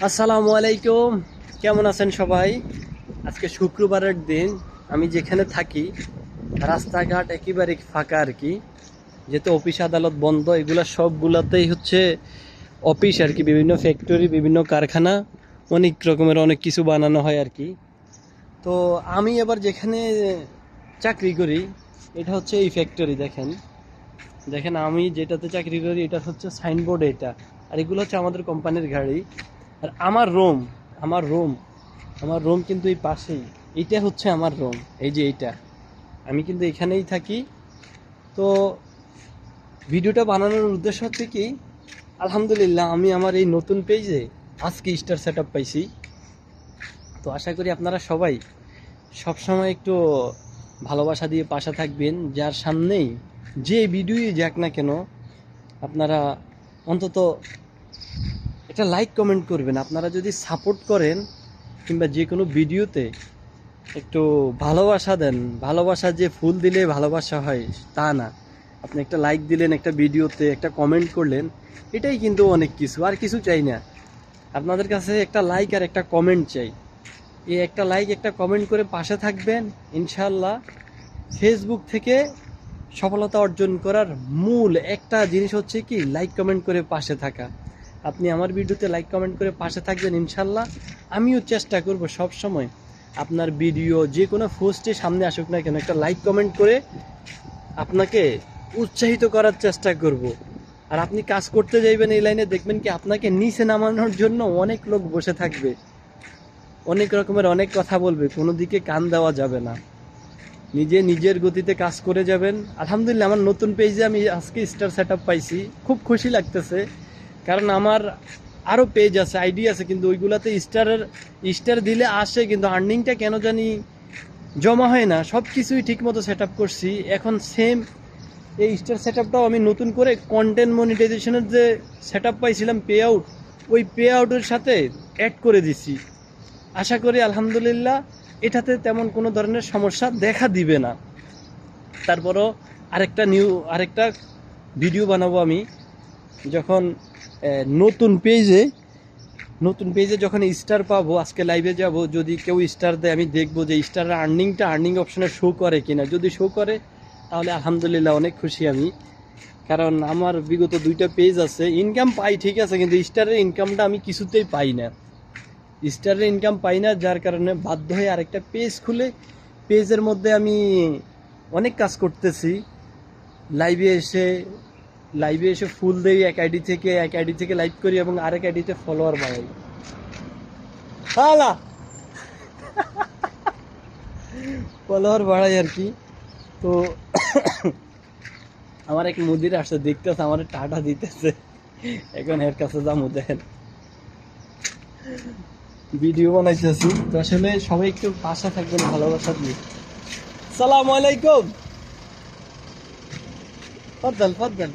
আসসালামু আলাইকুম। কেমন আছেন সবাই? আজকে শুক্রবারের দিন। আমি যেখানে থাকি, রাস্তাঘাট একেবারে ফাঁকা আর কি। যেহেতু অফিস, আদালত বন্ধ, এগুলো সবগুলোতেই হচ্ছে অফিস আর কি। বিভিন্ন ফ্যাক্টরি বিভিন্ন কারখানা, অনেক রকমের অনেক কিছু বানানো হয় আর কি। তো আমি এবার যেখানে চাকরি করি, এটা হচ্ছে এই ফ্যাক্টরি দেখেন। দেখেন, আমি যেটাতে চাকরি করি, এটা হচ্ছে সাইনবোর্ড এটা। আর এগুলো হচ্ছে আমাদের কোম্পানির গাড়ি। আর আমার রুম, আমার রোম, আমার রুম কিন্তু এই পাশেই। এইটা হচ্ছে আমার রুম, এই যে এইটা। আমি কিন্তু এখানেই থাকি। তো ভিডিওটা বানানোর উদ্দেশ্য হচ্ছে কি, আলহামদুলিল্লাহ আমি আমার এই নতুন পেজে আজকে স্টার সেট পাইছি। তো আশা করি আপনারা সবাই সবসময় একটু ভালোবাসা দিয়ে পাশে থাকবেন। যার সামনেই যে ভিডিওই যাক না কেন, আপনারা অন্তত একটা লাইক কমেন্ট করবেন। আপনারা যদি সাপোর্ট করেন কিংবা যে কোনো ভিডিওতে একটু ভালোবাসা দেন, ভালোবাসা যে ফুল দিলে ভালোবাসা হয়, তা না। আপনি একটা লাইক দিলেন, একটা ভিডিওতে একটা কমেন্ট করলেন, এটাই কিন্তু অনেক কিছু। আর কিছু চাই না। আপনাদের কাছে একটা লাইক আর একটা কমেন্ট চাই। এই একটা লাইক একটা কমেন্ট করে পাশে থাকবেন ইনশাল্লাহ ফেসবুক থেকে সফলতা অর্জন করার মূল একটা জিনিস হচ্ছে কি লাইক কমেন্ট করে পাশে থাকা। আপনি আমার ভিডিওতে লাইক কমেন্ট করে পাশে থাকবেন ইনশাল্লাহ। আমিও চেষ্টা করব সব সময় আপনার ভিডিও যে কোনো পোস্টে সামনে আসুক না কেন, একটা লাইক কমেন্ট করে আপনাকে উৎসাহিত করার চেষ্টা করব। আর আপনি কাজ করতে যাইবেন এই লাইনে, দেখবেন কি আপনাকে নিচে নামানোর জন্য অনেক লোক বসে থাকবে। অনেক রকমের অনেক কথা বলবে, কোনো দিকে কান দেওয়া যাবে না। নিজে নিজের গতিতে কাজ করে যাবেন। আলহামদুলিল্লাহ, আমার নতুন পেজে আমি আজকে স্টার সেট পাইছি। খুব খুশি লাগতেছে। কারণ আমার আরও পেজ আছে আইডি আছে, কিন্তু ওইগুলাতে স্টারের স্টার দিলে আসে, কিন্তু আর্নিংটা কেন জানি জমা হয় না। সব কিছুই ঠিকমতো সেট আপ করছি। এখন সেম এই স্টার সেট আপটাও আমি নতুন করে কন্টেন্ট মনিটাইজেশনের যে সেট আপ পাইছিলাম পে আউট ওই পে আউটের সাথে অ্যাড করে দিছি। আশা করি, আলহামদুলিল্লাহ, এটাতে তেমন কোনো ধরনের সমস্যা দেখা দিবে না। তারপরও আরেকটা নিউ আরেকটা ভিডিও বানাবো আমি। যখন নতুন পেজে নতুন পেজে যখন স্টার পাবো, আজকে লাইভে যাব, যদি কেউ স্টার দেয়, আমি দেখব যে স্টারের আর্নিংটা আর্নিং অপশানে শো করে কিনা। যদি শো করে, তাহলে আলহামদুলিল্লাহ অনেক খুশি আমি। কারণ আমার বিগত দুইটা পেজ আছে ইনকাম পাই, ঠিক আছে, কিন্তু স্টারের ইনকামটা আমি কিছুতেই পাই না। স্টারের ইনকাম পাই না, যার কারণে বাধ্য হয়ে আরেকটা পেজ খুলে পেজের মধ্যে আমি অনেক কাজ করতেছি। লাইভে এসে লাইভে এসে ফুল দেই এক আইডি থেকে, এক আইডি থেকে লাইভ করি এবং আরেক আইডিতে ফলোয়ার বাড়াই হালা! ফলোয়ার বাড়াই আর কি। তো আমার এক মুদির আসছে, দেখতেছে, আমার টাটা দিতেছে। এখন এর কাছে যাব, দেখেন। ভিডিও বানাইতেছি তো আসলে সবাই একটু পাশে থাকবেন, ভালোবাসা দিয়ে। সালাম আলাইকুম! ফদল ফদল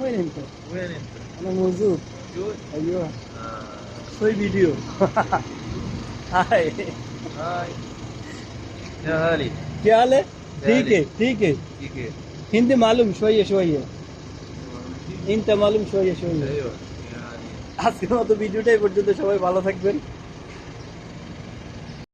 وين انت؟ وين انت؟ انا موجود موجود؟ ايوه آه. شوي فيديو هاي هاي يا هالي क्या हाल है ठीक है ठीक है كيف كيف؟ हिंदी मालूम شوية شوية انت मालूम شوية شوية ايوه يا هالي আজকের মতো ভিডিওটাই পর্যন্ত সবাই ভালো থাকবেন